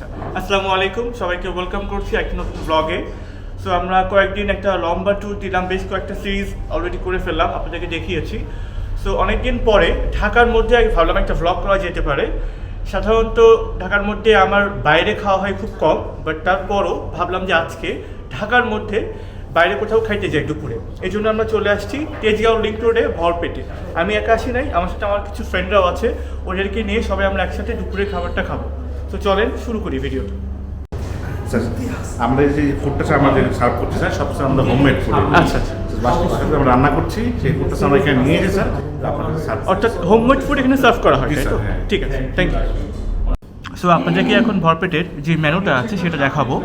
আচ্ছা আসসালামু আলাইকুম। সবাইকে ওয়েলকাম করছি একটি নতুন ব্লগে সো আমরা কয়েকদিন একটা লম্বা ট্যুর দিলাম, বেশ কয়েকটা সিরিজ অলরেডি করে ফেললাম, আপনাদেরকে দেখিয়েছি। সো অনেকদিন পরে ঢাকার মধ্যে ভাবলাম একটা ভ্লগ করা যেতে পারে। সাধারণত ঢাকার মধ্যে আমার বাইরে খাওয়া হয় খুব কম বাট তারপরও ভাবলাম যে আজকে ঢাকার মধ্যে বাইরে কোথাও খাইতে যাই দুপুরে। এই জন্য আমরা চলে আসছি তেজগাঁও লিঙ্ক রোডে ভরপেটে। আমি একা আসি নাই, আমার সাথে আমার কিছু ফ্রেন্ডরাও আছে, ওদেরকে নিয়ে সবাই আমরা একসাথে দুপুরের খাবারটা খাব। তো চলেন শুরু করি ভিডিওটা স্যার আমরা যে ফুডটা স্যার আমাদের সার্ভ করছি স্যার সব স্যার আমরা হোমমেড ফুড আচ্ছা, আচ্ছা। আমরা রান্না করছি সেই ফুডটা আমরা এখানে নিয়ে এসে স্যার আপনাদের সার্ভ অর্থাৎ হোমমেড ফুড এখানে সার্ভ করা হয় হ্যাঁ। ঠিক আছে থ্যাংক ইউ সো আপনাদেরকে এখন ভরপেটের যে মেনুটা আছে সেটা দেখাবো।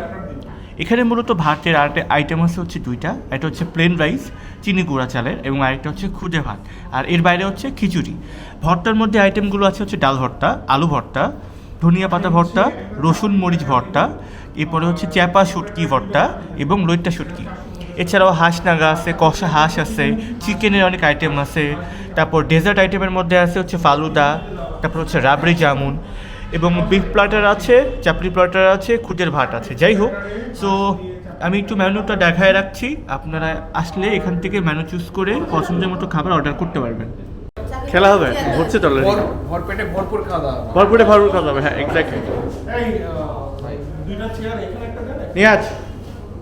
এখানে মূলত ভাতের আরেকটা আইটেম আছে হচ্ছে দুইটা। একটা হচ্ছে প্লেন রাইস চিনি গুঁড়া চালের এবং আরেকটা হচ্ছে খুদে ভাত। আর এর বাইরে হচ্ছে খিচুড়ি। ভর্তার মধ্যে আইটেমগুলো আছে হচ্ছে ডাল ভর্তা আলু ভর্তা ধনিয়া পাতা ভর্তা, রসুন মরিচ ভর্তা, এরপরে হচ্ছে চ্যাপা শুটকি ভর্তা এবং লইট্টা শুটকি। এছাড়াও হাঁস নাগা আছে, কষা হাঁস আছে, চিকেনের অনেক আইটেম আছে, তারপর ডেজার্ট আইটেমের মধ্যে আছে হচ্ছে ফালুদা, তারপর হচ্ছে রাবড়ি জামুন এবং বিফ প্লাটার আছে, চাপড়ি প্লাটার আছে, খুদের ভাত আছে। যাই হোক সো আমি একটু মেনুটা দেখায় রাখছি। আপনারা আসলে এখান থেকে মেনু চুজ করে পছন্দের মতো খাবার অর্ডার করতে পারবেন। খেলা হবে? হচ্ছে তো অলরেডি ভর- ভরপেটে ভরপুর খাওয়া দাওয়া ভরপুরে ভরপুর খাওয়া যাবে হ্যাঁ এক্স্যাক্টলি নিয়াজ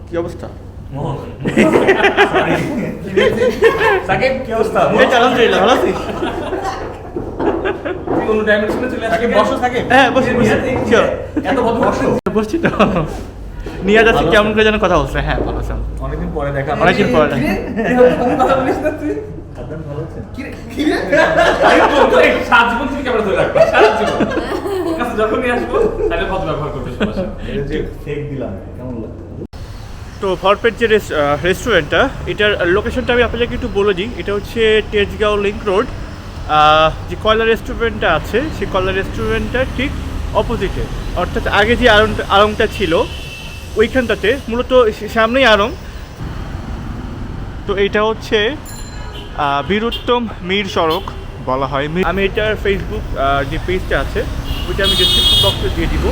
কি অবস্থা? সাকিব কি অবস্থা? এই তো আলহামদুলিল্লাহ ভালো আছিস? কোন ডাইমেনশনে চলে আসে বসো সাকিব। হ্যাঁ বসি বসি। এত বড় বসো বসছি তো। নিয়াজ আছে কেমন করে যেন কথা বলছে হ্যাঁ ভালো অনেকদিন পরে দেখা। অনেকদিন পরে দেখা। কথা বলিস না তুই? তো ভরপেট যে রেস্টুরেন্টটা এটার লোকেশনটা আমি আপনাদেরকে একটু বলে দিই। এটা হচ্ছে তেজগাঁও লিঙ্ক রোড যে কয়লা রেস্টুরেন্টটা আছে সেই কয়লা রেস্টুরেন্টটা ঠিক অপোজিটে অর্থাৎ আগে যে আড়ংটা আড়ংটা ছিল ওইখানটাতে মূলত সে- সামনেই আরং। তো এটা হচ্ছে বীরুত্তম মীর সড়ক বলা হয়। আমি এটার ফেসবুক যে পেজটা আছে, ওইটা আমি ডিসক্রিপশন বক্সে দিয়ে দিব।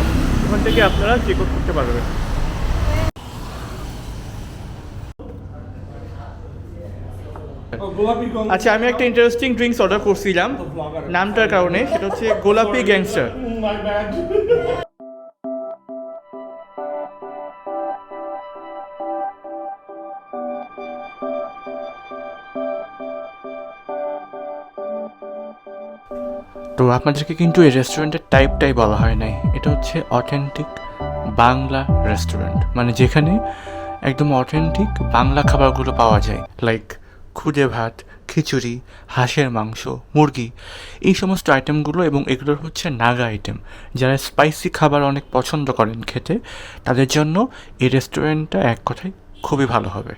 ওখান থেকে আপনারা চেক আউট করতে পারবেন। আচ্ছা আমি একটা ইন্টারেস্টিং ড্রিঙ্কস অর্ডার করছিলাম। নামটার কারণে, সেটা হচ্ছে গোলাপি গ্যাংস্টার তো আপনাদেরকে কিন্তু এই রেস্টুরেন্টের টাইপটাই বলা হয় নাই। এটা হচ্ছে অথেন্টিক বাংলা রেস্টুরেন্ট মানে যেখানে একদম অথেন্টিক বাংলা খাবারগুলো পাওয়া যায়। লাইক খুদে ভাত, খিচুড়ি, হাঁসের মাংস, মুরগি, এই সমস্ত আইটেমগুলো এবং এগুলোর হচ্ছে নাগা আইটেম যারা স্পাইসি খাবার অনেক পছন্দ করেন খেতে, তাদের জন্য এই রেস্টুরেন্টটা এক কথায় খুবই ভালো হবে।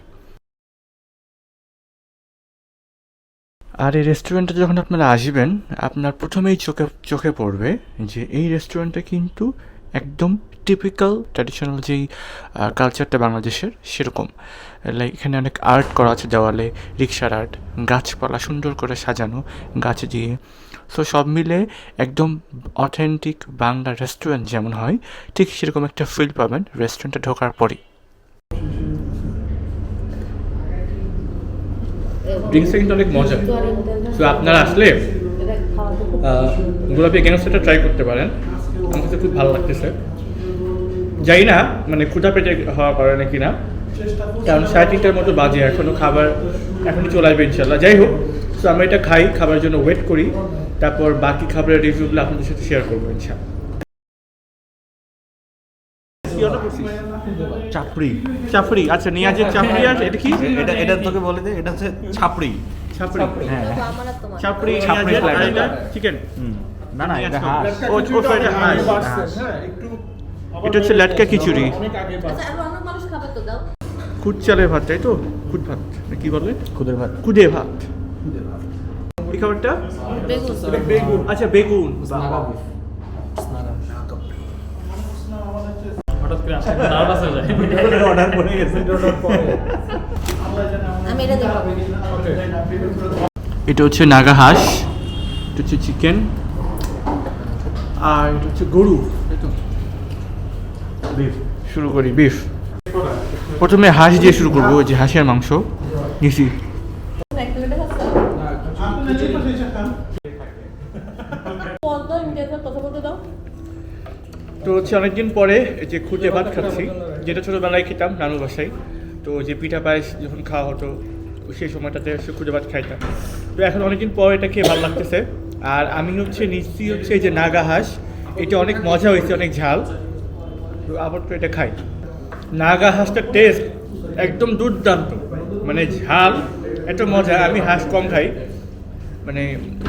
আর এই রেস্টুরেন্টে যখন আপনারা আসবেন, আপনার প্রথমেই চোখে চোখে পড়বে যে এই রেস্টুরেন্টটা কিন্তু একদম টিপিক্যাল ট্র্যাডিশনাল যেই কালচারটা বাংলাদেশের সেরকম। লাইক এখানে অনেক আর্ট করা আছে দেওয়ালে রিক্সার আর্ট গাছপালা সুন্দর করে সাজানো, গাছ দিয়ে। সো সব মিলে একদম অথেন্টিক বাংলা রেস্টুরেন্ট যেমন হয়, ঠিক সেরকম একটা ফিল পাবেন রেস্টুরেন্টে ঢোকার পরই। ড্রিঙ্কসটা কিন্তু অনেক মজা। তো আপনারা আসলে গোলাপি গ্যাংস্টারটা ট্রাই করতে পারেন। আমার কাছে খুব ভালো লাগতেছে। যাই না মানে ক্ষুধা পেটে হওয়া করে নাকি না কারণ সাড়ে তিনটার মতো বাজে, এখনও খাবার, এখনই চলে আসবে ইনশাল্লাহ যাই হোক তো আমরা এটা খাই, খাবার জন্য ওয়েট করি। তারপর বাকি খাবারের রিভিউগুলো আপনাদের সাথে শেয়ার করব ইনশাল্লাহ চাপড়ি। চাপড়ি আচ্ছা নিয়াজের চাপড়ি আর এটা কি? এটা এটা তোকে বলে দে এটা হচ্ছে ছাপড়ি। চাপড়ি হ্যাঁ চাপড়ি চাপড়ি নিয়াজের আর এটা চিকেন না না এটা হাঁস। ও ও এটা হাঁস। এটা হচ্ছে লাটকা খিচুড়ি। আচ্ছা দাও। খুদ চালের ভাত তাই তো? খুদ ভাত না কি বলে? খুদের ভাত। খুদে ভাত। এই খাবারটা? বেগুন। বেগুন অর্ডার করে গেছে আমি এটা দেবো এটা হচ্ছে নাগা হাঁস এটা হচ্ছে চিকেন আর এটা হচ্ছে গরু। তো। শুরু করি বিফ প্রথমে হাঁস দিয়ে শুরু করব ওই যে হাঁসের মাংস। নিছি এক প্লেটে খাচ্ছো বল তো ইন্ডিয়াতে কথা বলতে দাও তো হচ্ছে অনেকদিন পরে যে খুঁটে ভাত খাচ্ছি, যেটা ছোটোবেলায় খেতাম নানু বাসায়। তো যে পিঠা পায়েস যখন খাওয়া হতো সেই সময়টাতে হচ্ছে খুঁজে ভাত খাইতাম। তো এখন অনেকদিন পর এটা খেয়ে ভালো লাগতেছে। আর আমি হচ্ছে নিশ্চয়ই হচ্ছে এই যে নাগা হাঁস, এটা অনেক মজা হয়েছে, অনেক ঝাল। তো আবার তো এটা খাই। নাগা হাঁসটার টেস্ট একদম দুর্দান্ত। মানে ঝাল, এত মজা। আমি হাঁস কম খাই। মানে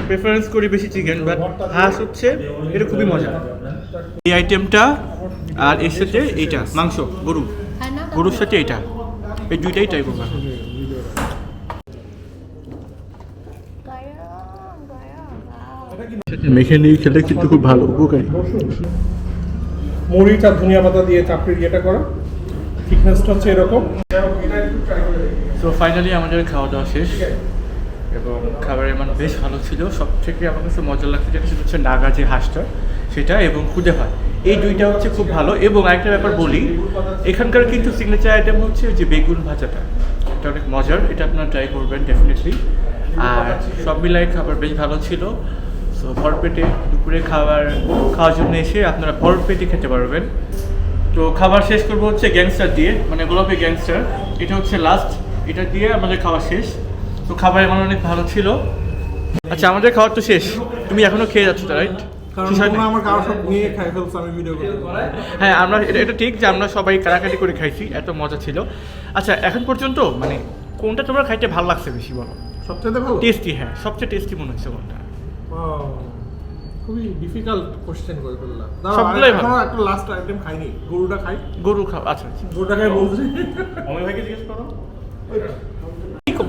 প্রেফারেন্স করি বেশি চিকেন বাট হাঁস হচ্ছে, এটা খুবই মজা। এই আইটেমটা আর এর সাথে এইটা মাংস গরু। গরুর সাথে এটা এই দুইটাই ট্রাই করব মেখে নিয়ে খেলে কিন্তু খুব ভালো উপকারী। মরিচ আর ধনিয়া পাতা দিয়ে চাপড়ি ইয়েটা করা। থিকনেসটা হচ্ছে এরকম। তো ফাইনালি আমাদের খাওয়া দাওয়া শেষ। এবং খাবারের মান বেশ ভালো ছিল। সব থেকে আমার কাছে মজা লাগছে যেটা সেটা হচ্ছে নাগা যে হাঁসটা। সেটা এবং খুদে ভাত এই দুইটা হচ্ছে খুব ভালো। এবং আরেকটা ব্যাপার বলি, এখানকার কিন্তু সিগনেচার আইটেম হচ্ছে যে বেগুন ভাজাটা। এটা অনেক মজার, এটা আপনারা ট্রাই করবেন ডেফিনেটলি আর সব মিলাই খাবার বেশ ভালো ছিল। সো ভরপেটে দুপুরে খাবার খাওয়ার জন্য এসে আপনারা ভরপেটে খেতে পারবেন। তো খাবার শেষ করব হচ্ছে গ্যাংস্টার দিয়ে মানে গোলাপি গ্যাংস্টার এটা হচ্ছে লাস্ট এটা দিয়ে আমাদের খাওয়া শেষ। তো খাবার মান অনেক ভালো ছিল। আচ্ছা আমাদের খাবার তো শেষ। তুমি এখনও খেয়ে যাচ্ছ তো রাইট কারণ তোমরা আমার কারও সব নিয়ে খাই ফেলছো আমি ভিডিও করতে হ্যাঁ আমরা এটা ঠিক যে আমরা সবাই কারাকাটি করে খাইছি এত মজা ছিল। আচ্ছা এখন পর্যন্ত মানে কোনটা তোমার খাইতে ভালো লাগছে বেশি বলো? সবচেয়ে ভালো? টেস্টি হ্যাঁ সবচেয়ে টেস্টি মনে হচ্ছে কোনটা? খুবই ডিফিকাল্ট কোশ্চেন করে ফেললাম সবগুলোই ভালো। একটা লাস্ট আইটেম খাইনি গরুটা খাই। গরু খাও আচ্ছা আচ্ছা। গরুটা খাই বলছি। অমিত ভাইকে জিজ্ঞেস করো।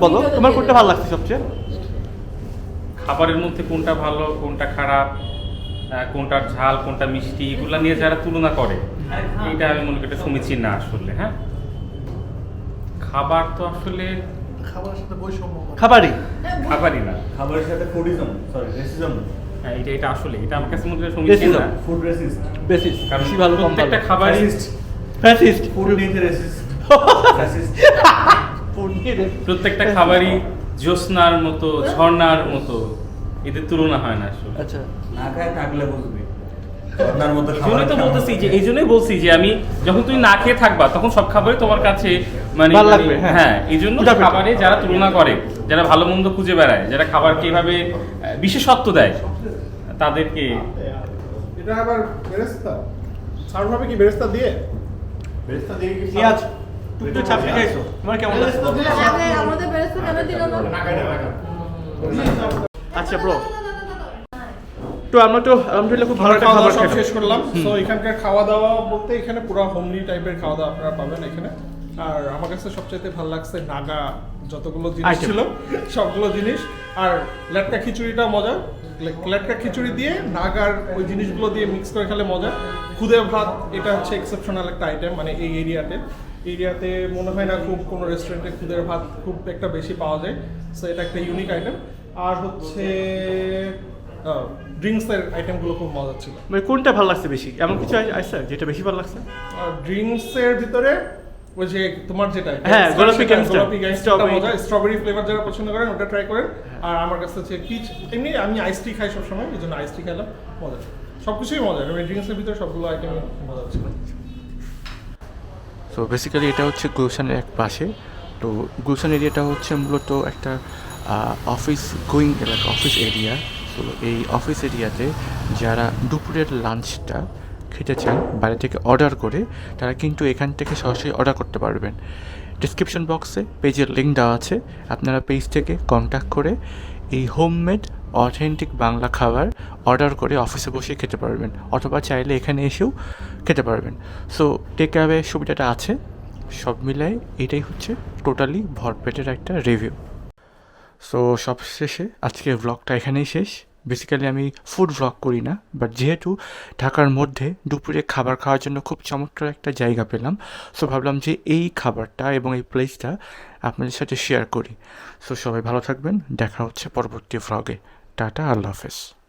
বলো? তোমার কোনটা ভালো লাগছে সবচেয়ে? খাবারের মধ্যে কোনটা ভালো কোনটা খারাপ? আহ, কোনটার ঝাল কোনটা মিষ্টি এগুলা নিয়ে যারা তুলনা করে এটা আমি মনে করি সমীচীন না আসলে হ্যাঁ? খাবার তো আসলে খাবারের সাথে বৈষম্য খাবারই। খাবারই না। খাবারের সাথে ফুডিজম সরি রেসিজম হ্যাঁ, এটা এটা আসলে এটা আমার কাছে মনে হয় সমীচীন না। ফুড রেসিস্ট বেসিস কারণ ভালো প্রত্যেকটা খাবারই ফ্যাসিস্ট ফুড রেসিস্ট রেসিস্ট প্রত্যেকটা খাবারই জ্যোৎস্নার মতো ঝর্ণার মতো। এদের তুলনা হয় না আসলে আচ্ছা না খায় থাকলে বুঝবি তো বলতেছি যে এই জন্যই বলছি যে আমি যখন তুমি না খেয়ে থাকবা তখন সব খাবারই তোমার কাছে মানে হ্যাঁ। হ্যাঁ এই জন্য খাবারে যারা তুলনা করে যারা ভালো মন্দ খুঁজে বেড়ায় যারা খাবারকে এভাবে বিশেষত্ব দেয় তাদেরকে এটা আবার বেরেস্তা সার্ভ হবে কি বেরেস্তা দিয়ে বেরেস্তা দিয়ে কি পেঁয়াজ তুমি তো চাপড়ি খাইছো তোমার কেমন লাগছে আমাদের বেরেস্তা কেন দিল না আচ্ছা ব্রো তো আমরা তো আলহামদুলিল্লাহ খুব ভালো একটা খাবার সব শেষ করলাম। তো এখানকার খাওয়া দাওয়া বলতে এখানে পুরো হোমলি টাইপের খাওয়া দাওয়া আপনারা পাবেন এখানে। আর আমার কাছে সবচাইতে ভালো লাগছে নাগা যতগুলো জিনিস. ছিল সবগুলো জিনিস। আর লেটকা খিচুড়িটা মজা। লে- লেটকা খিচুড়ি দিয়ে নাগার ওই জিনিসগুলো দিয়ে মিক্স করে খেলে মজা। খুদে ভাত এটা হচ্ছে এক্সেপশনাল একটা আইটেম মানে এই এরিয়াতে এরিয়াতে মনে হয় না খুব কোনো রেস্টুরেন্টে খুদের ভাত খুব একটা বেশি পাওয়া যায়। সো এটা একটা ইউনিক আইটেম আর হচ্ছে ড্রিঙ্কসের আইটেমগুলো খুব মজা ছিল। মানে কোনটা ভালো লাগছে বেশি? এমন কিছু আছে? যেটা বেশি ভালো লাগছে? ড্রিঙ্কস এর ভিতরে ওই যে তোমার যেটা হ্যাঁ, গোলাপি গ্যাংস্টার। গোলাপি। মজা। স্ট্রবেরি ফ্লেভার যারা পছন্দ করেন ওটা ট্রাই করেন। আর আমার কাছে হচ্ছে পিচ এমনি আমি আইস টি খাই সবসময় এই জন্য আইস টি খাইলাম মজা। সবকিছুই মজা আমি ড্রিঙ্কস এর ভিতরে সবগুলো আইটেম মজা ছিল। সো বেসিক্যালি এটা হচ্ছে গুলশানের এক পাশে। তো গুলশান এরিয়াটা হচ্ছে মূলত একটা অফিস গোয়িং এলাকা অফিস এরিয়া তো এই অফিস এরিয়াতে যারা দুপুরের লাঞ্চটা খেতে চান বাইরে থেকে অর্ডার করে, তারা কিন্তু এখান থেকে সরাসরি অর্ডার করতে পারবেন। ডিসক্রিপশন বক্সে পেজের লিঙ্ক দেওয়া আছে। আপনারা পেজ থেকে কন্ট্যাক্ট করে এই হোমমেড অথেন্টিক বাংলা খাবার অর্ডার করে অফিসে বসে খেতে পারবেন, অথবা চাইলে এখানে এসেও খেতে পারবেন। সো টেক অ্যাওয়ে সুবিধাটা আছে। সব মিলাই এটাই হচ্ছে টোটালি ভরপেটের একটা রিভিউ সো সব শেষে আজকের ব্লগটা এখানেই শেষ। বেসিক্যালি আমি ফুড ব্লগ করি না বাট যেহেতু ঢাকার মধ্যে দুপুরে খাবার খাওয়ার জন্য খুব চমৎকার একটা জায়গা পেলাম সো ভাবলাম যে এই খাবারটা এবং এই প্লেসটা আপনাদের সাথে শেয়ার করি। সো সবাই ভালো থাকবেন, দেখা হচ্ছে পরবর্তী ভ্লগে টাটা, আল্লাহ হাফেজ।